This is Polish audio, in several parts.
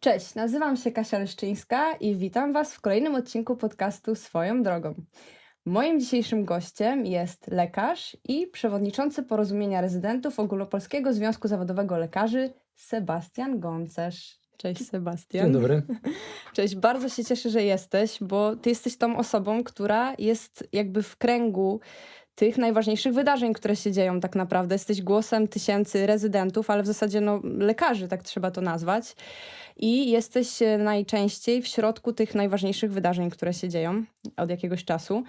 Cześć, nazywam się Kasia Leszczyńska i witam Was w kolejnym odcinku podcastu Swoją drogą. Moim dzisiejszym gościem jest lekarz i przewodniczący porozumienia rezydentów Ogólnopolskiego Związku Zawodowego Lekarzy Sebastian Goncerz. Cześć Sebastian. Dzień dobry. Cześć, bardzo się cieszę, że jesteś, bo ty jesteś tą osobą, która jest jakby w kręgu tych najważniejszych wydarzeń, które się dzieją tak naprawdę. Jesteś głosem tysięcy rezydentów, ale w zasadzie no, lekarzy, tak trzeba to nazwać. I jesteś e, najczęściej w środku tych najważniejszych wydarzeń, które się dzieją od jakiegoś czasu.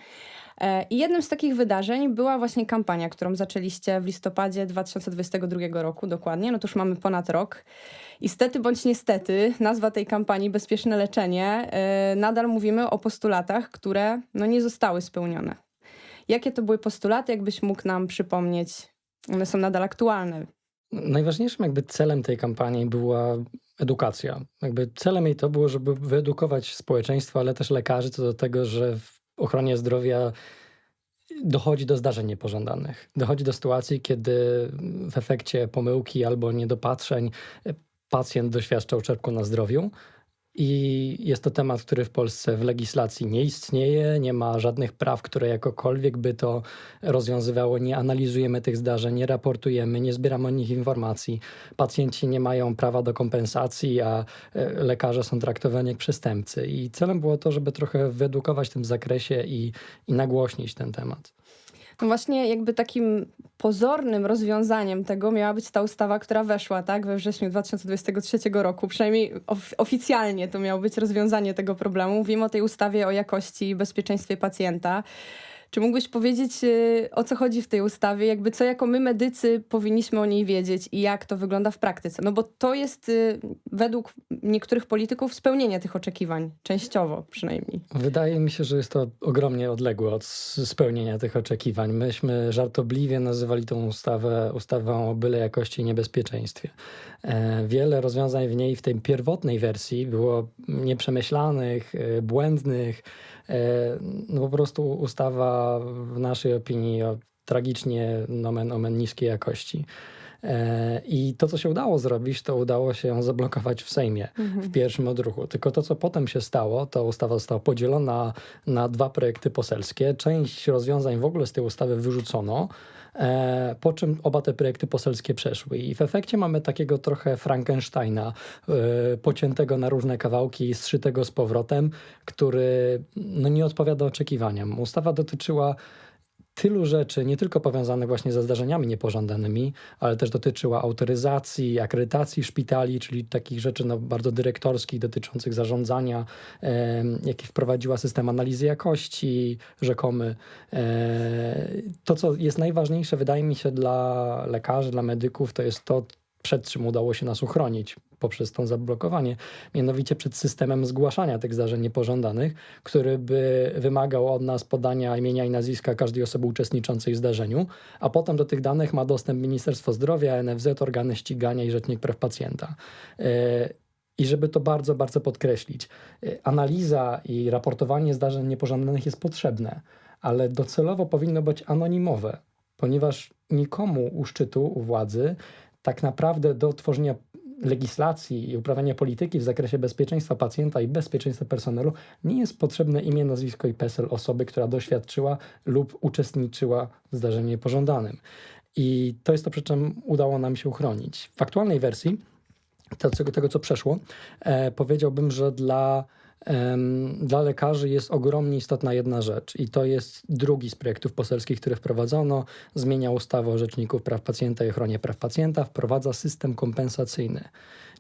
E, I jednym z takich wydarzeń była właśnie kampania, którą zaczęliście w listopadzie 2022 roku, dokładnie. No to już mamy ponad rok. I stety bądź niestety, nazwa tej kampanii Bezpieczne leczenie, e, nadal mówimy o postulatach, które no, nie zostały spełnione. Jakie to były postulaty, jakbyś mógł nam przypomnieć? One są nadal aktualne. Najważniejszym jakby celem tej kampanii była edukacja. Jakby celem jej to było, żeby wyedukować społeczeństwo, ale też lekarzy co do tego, że w ochronie zdrowia dochodzi do zdarzeń niepożądanych. Dochodzi do sytuacji, kiedy w efekcie pomyłki albo niedopatrzeń pacjent doświadcza uszczerbku na zdrowiu. I jest to temat, który w Polsce w legislacji nie istnieje, nie ma żadnych praw, które jakokolwiek by to rozwiązywało. Nie analizujemy tych zdarzeń, nie raportujemy, nie zbieramy o nich informacji. Pacjenci nie mają prawa do kompensacji, a e, lekarze są traktowani jak przestępcy. I celem było to, żeby trochę wyedukować w tym zakresie i, i nagłośnić ten temat. Właśnie jakby takim pozornym rozwiązaniem tego miała być ta ustawa, która weszła tak, we wrześniu 2023 roku. Przynajmniej of oficjalnie to miało być rozwiązanie tego problemu. Mówimy o tej ustawie o jakości i bezpieczeństwie pacjenta. Czy mógłbyś powiedzieć, y, o co chodzi w tej ustawie? Jakby co jako my medycy powinniśmy o niej wiedzieć i jak to wygląda w praktyce? No bo to jest y, według niektórych polityków spełnienie tych oczekiwań, częściowo przynajmniej. Wydaje mi się, że jest to ogromnie odległe od spełnienia tych oczekiwań. Myśmy żartobliwie nazywali tą ustawę ustawą o byle jakości i niebezpieczeństwie. E, wiele rozwiązań w niej w tej pierwotnej wersji było nieprzemyślanych, e, błędnych. E, no po prostu ustawa w naszej opinii o tragicznie nomen omen niskiej jakości. I to, co się udało zrobić, to udało się ją zablokować w Sejmie mhm. w pierwszym odruchu. Tylko to, co potem się stało, to ustawa została podzielona na dwa projekty poselskie. Część rozwiązań w ogóle z tej ustawy wyrzucono. E, po czym oba te projekty poselskie przeszły. I w efekcie mamy takiego trochę Frankensteina, e, pociętego na różne kawałki, zszytego z powrotem, który no, nie odpowiada oczekiwaniom. Ustawa dotyczyła tylu rzeczy, nie tylko powiązanych właśnie ze zdarzeniami niepożądanymi, ale też dotyczyła autoryzacji, akredytacji szpitali, czyli takich rzeczy no, bardzo dyrektorskich dotyczących zarządzania, e, jaki wprowadziła system analizy jakości rzekomy. E, to, co jest najważniejsze, wydaje mi się, dla lekarzy, dla medyków, to jest to, przed czym udało się nas uchronić poprzez to zablokowanie, mianowicie przed systemem zgłaszania tych zdarzeń niepożądanych, który by wymagał od nas podania imienia i nazwiska każdej osoby uczestniczącej w zdarzeniu, a potem do tych danych ma dostęp Ministerstwo Zdrowia, NFZ, organy ścigania i Rzecznik Praw Pacjenta. E, I żeby to bardzo, bardzo podkreślić, e, analiza i raportowanie zdarzeń niepożądanych jest potrzebne, ale docelowo powinno być anonimowe, ponieważ nikomu u szczytu, u władzy tak naprawdę do tworzenia legislacji i uprawiania polityki w zakresie bezpieczeństwa pacjenta i bezpieczeństwa personelu nie jest potrzebne imię, nazwisko i PESEL osoby, która doświadczyła lub uczestniczyła w zdarzeniu niepożądanym. I to jest to, przy czym udało nam się uchronić. W aktualnej wersji tego, tego co przeszło, e, powiedziałbym, że dla dla lekarzy jest ogromnie istotna jedna rzecz i to jest drugi z projektów poselskich, które wprowadzono. Zmienia ustawę o Rzeczniku Praw Pacjenta i Ochronie Praw Pacjenta, wprowadza system kompensacyjny.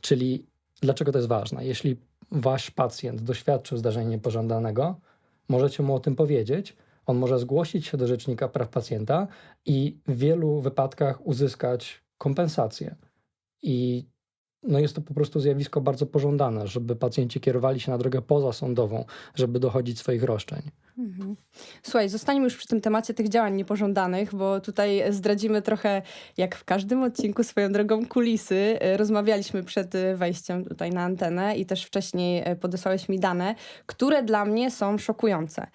Czyli dlaczego to jest ważne? Jeśli wasz pacjent doświadczył zdarzenia niepożądanego, możecie mu o tym powiedzieć, on może zgłosić się do Rzecznika Praw Pacjenta i w wielu wypadkach uzyskać kompensację. I no jest to po prostu zjawisko bardzo pożądane, żeby pacjenci kierowali się na drogę pozasądową, żeby dochodzić swoich roszczeń. Mhm. Słuchaj, zostańmy już przy tym temacie tych działań niepożądanych, bo tutaj zdradzimy trochę, jak w każdym odcinku swoją drogą kulisy. E, Rozmawialiśmy przed e, wejściem tutaj na antenę i też wcześniej e, podesłałeś mi dane, które dla mnie są szokujące.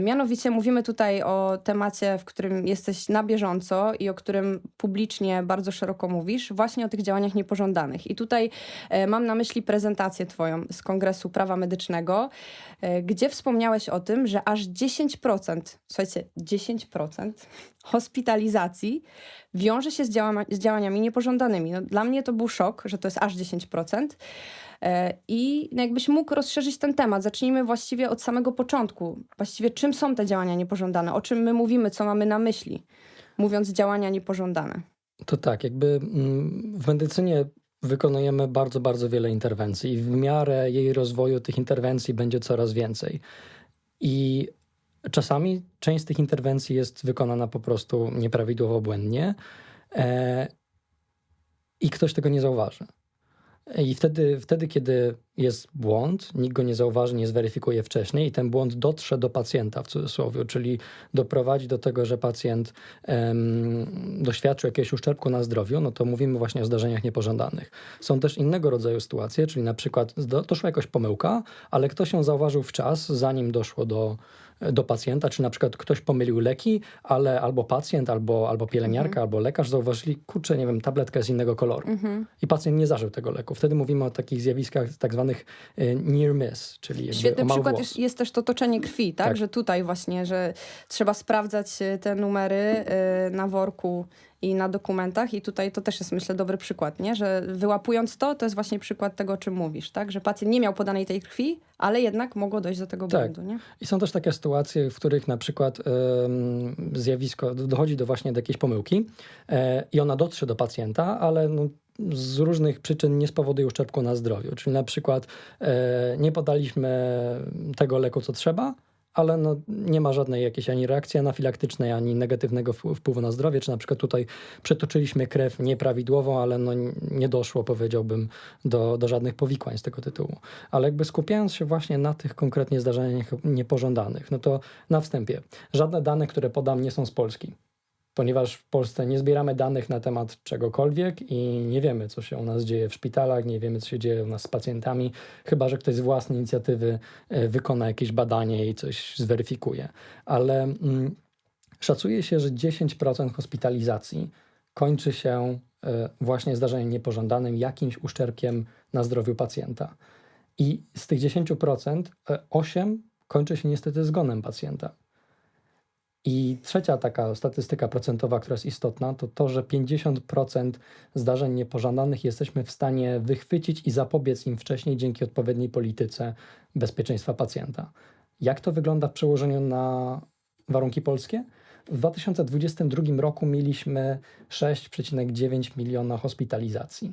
Mianowicie mówimy tutaj o temacie, w którym jesteś na bieżąco i o którym publicznie bardzo szeroko mówisz, właśnie o tych działaniach niepożądanych. I tutaj mam na myśli prezentację twoją z Kongresu Prawa Medycznego, gdzie wspomniałeś o tym, że aż 10%, słuchajcie, 10% hospitalizacji wiąże się z, działama, z działaniami niepożądanymi. No, dla mnie to był szok, że to jest aż 10%. E, I no jakbyś mógł rozszerzyć ten temat. Zacznijmy właściwie od samego początku. Właściwie czym są te działania niepożądane? O czym my mówimy, co mamy na myśli, mówiąc działania niepożądane? To tak, jakby mm, w medycynie wykonujemy bardzo, bardzo wiele interwencji i w miarę jej rozwoju tych interwencji będzie coraz więcej. I czasami część z tych interwencji jest wykonana po prostu nieprawidłowo, błędnie e, i ktoś tego nie zauważy. I wtedy, wtedy, kiedy jest błąd, nikt go nie zauważy, nie zweryfikuje wcześniej i ten błąd dotrze do pacjenta w cudzysłowie, czyli doprowadzi do tego, że pacjent em, doświadczył jakiegoś uszczerbku na zdrowiu, no to mówimy właśnie o zdarzeniach niepożądanych. Są też innego rodzaju sytuacje, czyli na przykład do, doszła jakaś pomyłka, ale ktoś ją zauważył w czas, zanim doszło do, do pacjenta, czy na przykład ktoś pomylił leki, ale albo pacjent, albo, albo pielęgniarka, albo lekarz zauważyli, kurczę, nie wiem, tabletka jest innego koloru Mhm. i pacjent nie zażył tego leku. Wtedy mówimy o takich zjawiskach tak zwanych e, near miss, czyli Świetny przykład jest, jest też to toczenie krwi, tak? Tak. Że tutaj właśnie, że trzeba sprawdzać e, te numery y, na worku i na dokumentach i tutaj to też jest myślę dobry przykład, nie? Że wyłapując to, to jest właśnie przykład tego, o czym mówisz, tak? Że pacjent nie miał podanej tej krwi, ale jednak mogło dojść do tego Tak. błędu, nie? I są też takie sytuacje, w których na przykład em, zjawisko dochodzi do właśnie do jakiejś pomyłki e, i ona dotrze do pacjenta, ale no, z różnych przyczyn nie spowoduje uszczerbku na zdrowiu. Czyli na przykład e, nie podaliśmy tego leku, co trzeba, ale no, nie ma żadnej jakiejś ani reakcji anafilaktycznej, ani negatywnego wpł- wpływu na zdrowie, czy na przykład tutaj przetoczyliśmy krew nieprawidłowo, ale no, nie doszło, powiedziałbym, do, do żadnych powikłań z tego tytułu. Ale jakby skupiając się właśnie na tych konkretnie zdarzeniach niepożądanych, no to na wstępie, żadne dane, które podam, nie są z Polski. Ponieważ w Polsce nie zbieramy danych na temat czegokolwiek i nie wiemy, co się u nas dzieje w szpitalach, nie wiemy, co się dzieje u nas z pacjentami, chyba że ktoś z własnej inicjatywy e, wykona jakieś badanie i coś zweryfikuje. Ale mm, szacuje się, że 10% hospitalizacji kończy się e, właśnie zdarzeniem niepożądanym, jakimś uszczerbkiem na zdrowiu pacjenta. I z tych 10% e, 8 kończy się niestety zgonem pacjenta. I trzecia taka statystyka procentowa, która jest istotna, to to, że 50% zdarzeń niepożądanych jesteśmy w stanie wychwycić i zapobiec im wcześniej dzięki odpowiedniej polityce bezpieczeństwa pacjenta. Jak to wygląda w przełożeniu na warunki polskie? W 2022 roku mieliśmy 6,9 miliona hospitalizacji.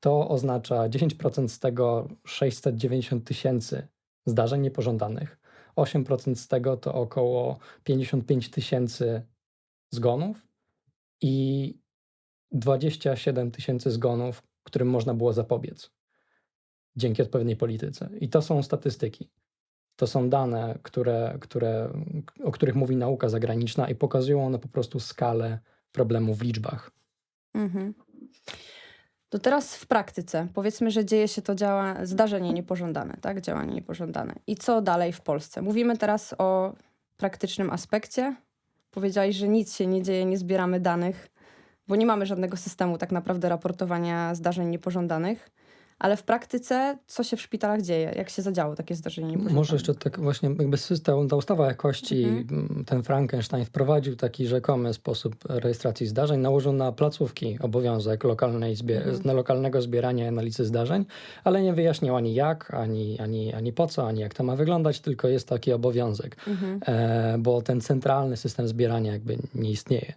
To oznacza 10% z tego 690 tysięcy zdarzeń niepożądanych. 8% z tego to około 55 tysięcy zgonów i 27 tysięcy zgonów, którym można było zapobiec dzięki odpowiedniej polityce. I to są statystyki. To są dane, które, które, o których mówi nauka zagraniczna i pokazują one po prostu skalę problemu w liczbach. Mhm. To teraz w praktyce. Powiedzmy, że dzieje się to działa, zdarzenie niepożądane, tak? Działanie niepożądane. I co dalej w Polsce? Mówimy teraz o praktycznym aspekcie. Powiedziałeś, że nic się nie dzieje, nie zbieramy danych, bo nie mamy żadnego systemu tak naprawdę raportowania zdarzeń niepożądanych. Ale w praktyce, co się w szpitalach dzieje? Jak się zadziało takie zdarzenie? Może jeszcze tak właśnie jakby system, ta ustawa jakości, Mhm. ten Frankenstein wprowadził taki rzekomy sposób rejestracji zdarzeń, nałożył na placówki obowiązek lokalnej Mhm. lokalnego zbierania i analizy zdarzeń, ale nie wyjaśniał ani jak, ani, ani, ani po co, ani jak to ma wyglądać, tylko jest taki obowiązek, Mhm. e, bo ten centralny system zbierania jakby nie istnieje.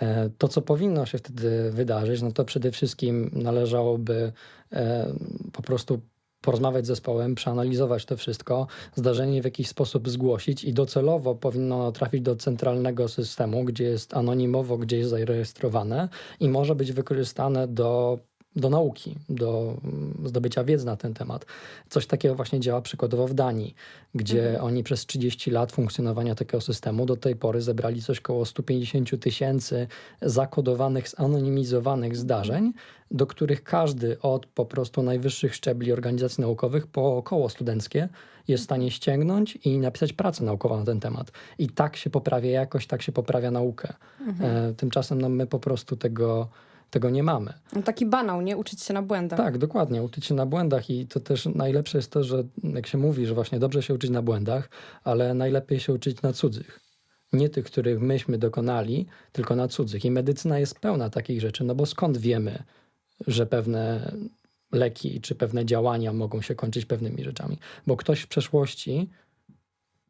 E, To, co powinno się wtedy wydarzyć, no to przede wszystkim należałoby po prostu porozmawiać z zespołem, przeanalizować to wszystko, zdarzenie w jakiś sposób zgłosić i docelowo powinno trafić do centralnego systemu, gdzie jest anonimowo, gdzie jest zarejestrowane i może być wykorzystane do do nauki, do mm, zdobycia wiedzy na ten temat. Coś takiego właśnie działa przykładowo w Danii, gdzie oni przez 30 lat funkcjonowania takiego systemu do tej pory zebrali coś koło 150 tysięcy zakodowanych, zanonimizowanych zdarzeń, do których każdy od po prostu najwyższych szczebli organizacji naukowych po koło studenckie jest w stanie ściągnąć i napisać pracę naukową na ten temat. I tak się poprawia jakość, tak się poprawia naukę. E, tymczasem no, my po prostu tego, tego nie mamy. No taki banał, nie? Uczyć się na błędach. Tak, dokładnie. Uczyć się na błędach i to też najlepsze jest to, że jak się mówi, że właśnie dobrze się uczyć na błędach, ale najlepiej się uczyć na cudzych. Nie tych, których myśmy dokonali, tylko na cudzych. I medycyna jest pełna takich rzeczy, no bo skąd wiemy, że pewne leki czy pewne działania mogą się kończyć pewnymi rzeczami? Bo ktoś w przeszłości,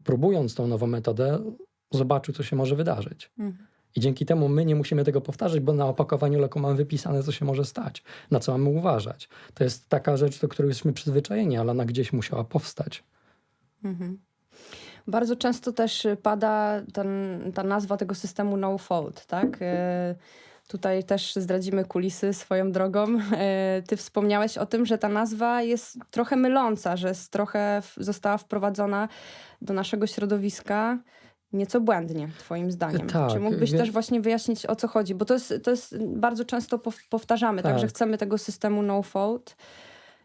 próbując tą nową metodę, zobaczył, co się może wydarzyć. Mhm. I dzięki temu my nie musimy tego powtarzać, bo na opakowaniu leku mamy wypisane, co się może stać, na co mamy uważać. To jest taka rzecz, do której jesteśmy przyzwyczajeni, ale ona gdzieś musiała powstać. Mhm. Bardzo często też pada ten, ta nazwa tego systemu no fault, tak? E, Tutaj też zdradzimy kulisy swoją drogą. E, Ty wspomniałeś o tym, że ta nazwa jest trochę myląca, że jest trochę została wprowadzona do naszego środowiska nieco błędnie, Twoim zdaniem. Tak, Czy mógłbyś wie- też właśnie wyjaśnić, o co chodzi? Bo to jest, to jest bardzo często pow- powtarzamy, tak. Tak. że chcemy tego systemu no fault.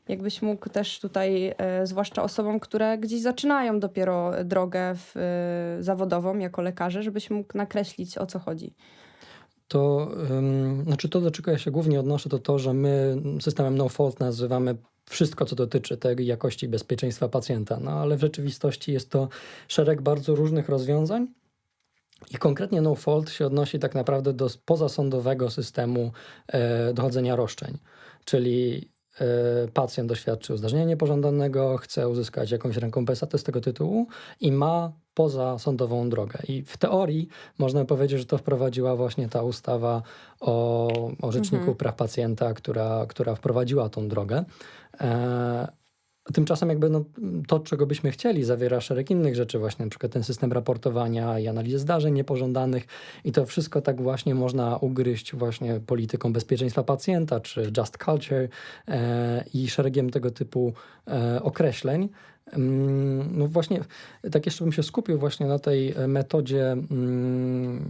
Jakbyś mógł też tutaj, e, zwłaszcza osobom, które gdzieś zaczynają dopiero drogę w, e, zawodową jako lekarze, żebyś mógł nakreślić, o co chodzi. To ym, znaczy to, do czego ja się głównie odnoszę, to to, że my systemem no fault nazywamy wszystko, co dotyczy tej jakości bezpieczeństwa pacjenta. No ale w rzeczywistości jest to szereg bardzo różnych rozwiązań. I konkretnie no fault się odnosi tak naprawdę do pozasądowego systemu e, dochodzenia roszczeń. Czyli pacjent doświadczył zdarzenia niepożądanego, chce uzyskać jakąś rekompensatę z tego tytułu i ma pozasądową drogę. I w teorii można powiedzieć, że to wprowadziła właśnie ta ustawa o, o Rzeczniku Mhm. Praw Pacjenta, która, która wprowadziła tą drogę. E, Tymczasem jakby no, to, czego byśmy chcieli, zawiera szereg innych rzeczy, właśnie przykład ten system raportowania i analizy zdarzeń niepożądanych i to wszystko tak właśnie można ugryźć właśnie polityką bezpieczeństwa pacjenta, czy just culture e, i szeregiem tego typu e, określeń. Mm, No właśnie, tak jeszcze bym się skupił właśnie na tej metodzie mm,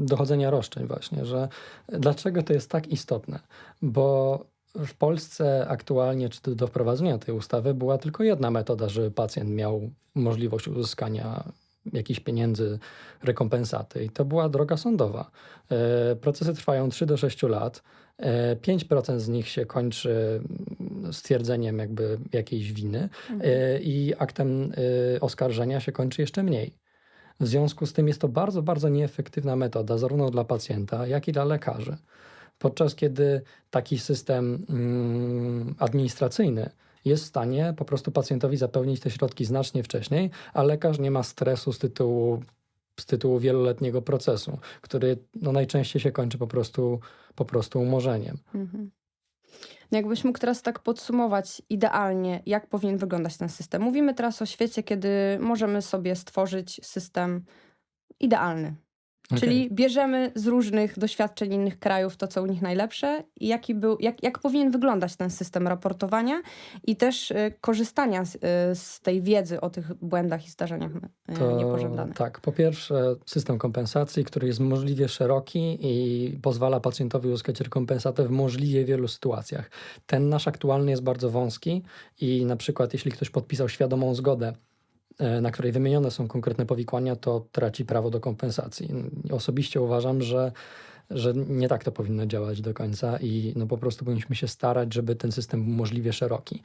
dochodzenia roszczeń właśnie, że dlaczego to jest tak istotne? Bo w Polsce aktualnie, czy do- wprowadzenia tej ustawy, była tylko jedna metoda, żeby pacjent miał możliwość uzyskania jakichś pieniędzy, rekompensaty, i to była droga sądowa. E, Procesy trwają 3 do 6 lat. E, 5% z nich się kończy mm, stwierdzeniem jakby jakiejś winy e, i aktem e, oskarżenia się kończy jeszcze mniej. W związku z tym jest to bardzo, bardzo nieefektywna metoda, zarówno dla pacjenta, jak i dla lekarzy. Podczas kiedy taki system mm, administracyjny jest w stanie po prostu pacjentowi zapewnić te środki znacznie wcześniej, a lekarz nie ma stresu z tytułu, z tytułu wieloletniego procesu, który no, najczęściej się kończy po prostu, po prostu umorzeniem. Mhm. No Jakbyś mógł teraz tak podsumować idealnie, jak powinien wyglądać ten system. Mówimy teraz o świecie, kiedy możemy sobie stworzyć system idealny. Czyli bierzemy z różnych doświadczeń innych krajów to, co u nich najlepsze i jaki był, jak, jak powinien wyglądać ten system raportowania i też y, korzystania z, y, z tej wiedzy o tych błędach i zdarzeniach y, To niepożądanych. tak, po pierwsze system kompensacji, który jest możliwie szeroki i pozwala pacjentowi uzyskać rekompensatę w możliwie wielu sytuacjach. Ten nasz aktualny jest bardzo wąski i na przykład jeśli ktoś podpisał świadomą zgodę, na której wymienione są konkretne powikłania, to traci prawo do kompensacji. Osobiście uważam, że że nie tak to powinno działać do końca i no po prostu powinniśmy się starać, żeby ten system był możliwie szeroki.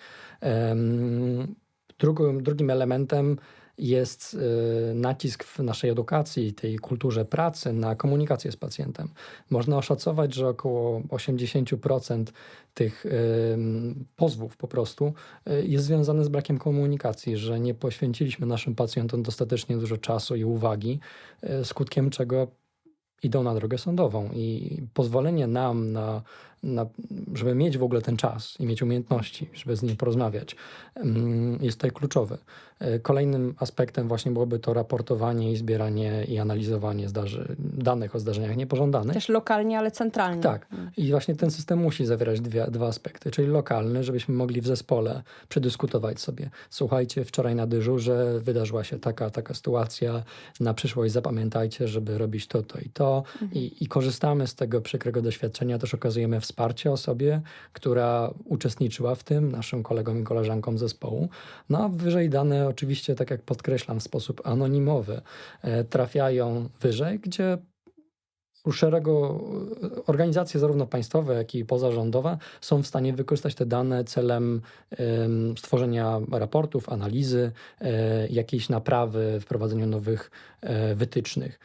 Drugim, drugim elementem jest y, nacisk w naszej edukacji, tej kulturze pracy na komunikację z pacjentem. Można oszacować, że około 80% tych ym, pozwów po prostu y, jest związane z brakiem komunikacji, że nie poświęciliśmy naszym pacjentom dostatecznie dużo czasu i uwagi, y, skutkiem czego idą na drogę sądową i pozwolenie nam na, na, żeby mieć w ogóle ten czas i mieć umiejętności, żeby z nim porozmawiać, mm, jest tutaj kluczowy. E, Kolejnym aspektem właśnie byłoby to raportowanie i zbieranie i analizowanie zdarzy, danych o zdarzeniach niepożądanych. Też lokalnie, ale centralnie. Tak. I właśnie ten system musi zawierać dwie, dwa aspekty, czyli lokalny, żebyśmy mogli w zespole przedyskutować sobie. Słuchajcie, wczoraj na dyżurze wydarzyła się taka, taka sytuacja, na przyszłość zapamiętajcie, żeby robić to, to i to. I, I korzystamy z tego przykrego doświadczenia, też okazujemy wsparcie osobie, która uczestniczyła w tym, naszym kolegom i koleżankom zespołu. No a wyżej dane oczywiście, tak jak podkreślam, w sposób anonimowy e, trafiają wyżej, gdzie szeregu organizacje, zarówno państwowe, jak i pozarządowe, są w stanie wykorzystać te dane celem em, stworzenia raportów, analizy, e, jakiejś naprawy, wprowadzenia nowych e, wytycznych.